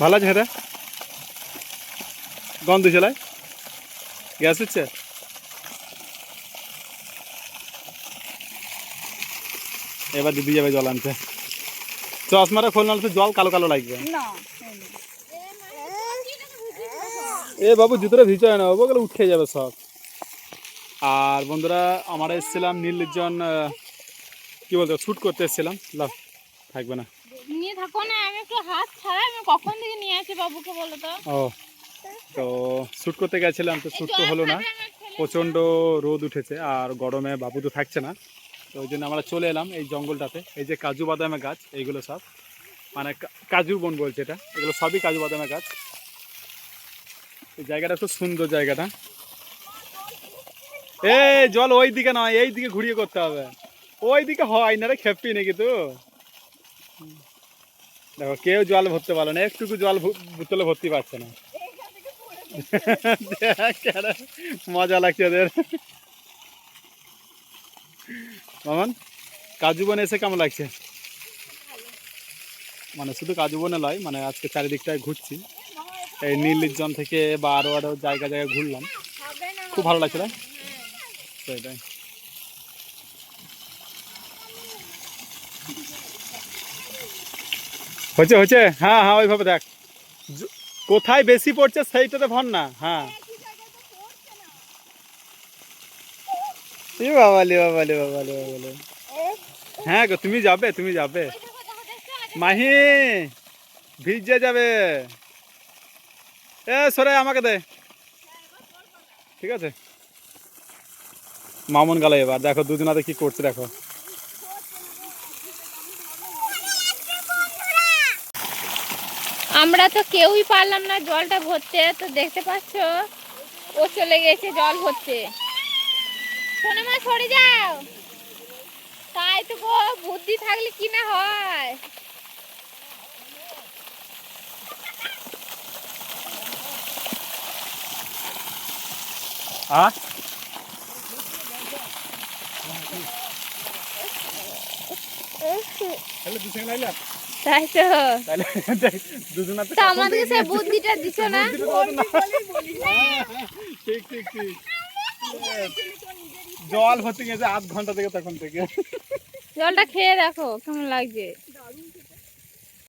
ভালো আছে হেঁটে? গন্ধ চলায় গ্যাস হচ্ছে? এবার দিদি যাবে জল আনতে। চশমাটা খোল নাহলে জল কালো কালো লাগবে। এ বাবু জুতোটা ভিজয় না বাবু ওগুলো উঠে যাবে সব। আর বন্ধুরা আমরা এসেছিলাম নীল নির্জন কি বলতো শ্যুট করতে এসেছিলাম। লাভ থাকবে না। নিয়ে থাকো না আমি একটু হাত ছাড়া আমি কখন থেকে নিয়ে আসি বাবুকে বলো তো? ও তো শ্যুট করতে গেছিলাম তো শ্যুট তো হলো না। প্রচণ্ড রোদ উঠেছে আর গরমে বাবু তো থাকছে না। তো ওই জন্য আমরা চলে এলাম এই জঙ্গলটাতে। এই যে কাজু বাদামের গাছ এইগুলো সব। মানে কাজু বন বলছে এটা। এগুলো সবই কাজু বাদামের গাছ। এই জায়গাটা খুব সুন্দর জায়গাটা। এ জল ওই দিকে নয় এই দিকে ঘুরিয়ে করতে হবে। ওই দিকে হয় না রে খেপি নাকি তো। দেখো, কেউ জল ভরতে পারল না, একটুকু জল বোতলে ভর্তি পারছে না। মজা লাগছে ওদের। মামান, কাজু বনে এসে কেমন লাগছে? মানে শুধু কাজু বনে নয় মানে আজকে চারিদিকটায় ঘুরছি। এই নীল নির্জন থেকে বা আরও আরও জায়গা জায়গায় ঘুরলাম। খুব ভালো লাগছে না সেটাই হচ্ছে হচ্ছে হ্যাঁ হ্যাঁ ওইভাবে দেখ। কোথায় বেশি পড়ছে সেইটাতে ভর না হ্যাঁ। এ বাবালে বাবালে বাবালে বাবালে হ্যাঁ গো তুমি যাবে তুমি যাবে। মাহি ভিজে যাবে। এ সরে আমাকে দে। ঠিক আছে? মামুন গালে এবার। দেখো দুজনাতে কি করছে দেখো। আমরা তো কেউই পারলাম না জলটা ভরতে, তো দেখতে পাচ্ছ, ও চলে গেছে জল ভরতে। শোনো সরে যাও। তাই তো গো, বুদ্ধি থাকলে কি না হয়? আ তাই তো। তাহলে দুজনাতে তা আমাদেরকে সে বুদ্ধিটা দিছ না? ঠিক ঠিক ঠিক। জল ভর্তি গেছে আধ ঘণ্টা থেকে তখন থেকে। জলটা খেয়ে দেখো কেমন লাগছে।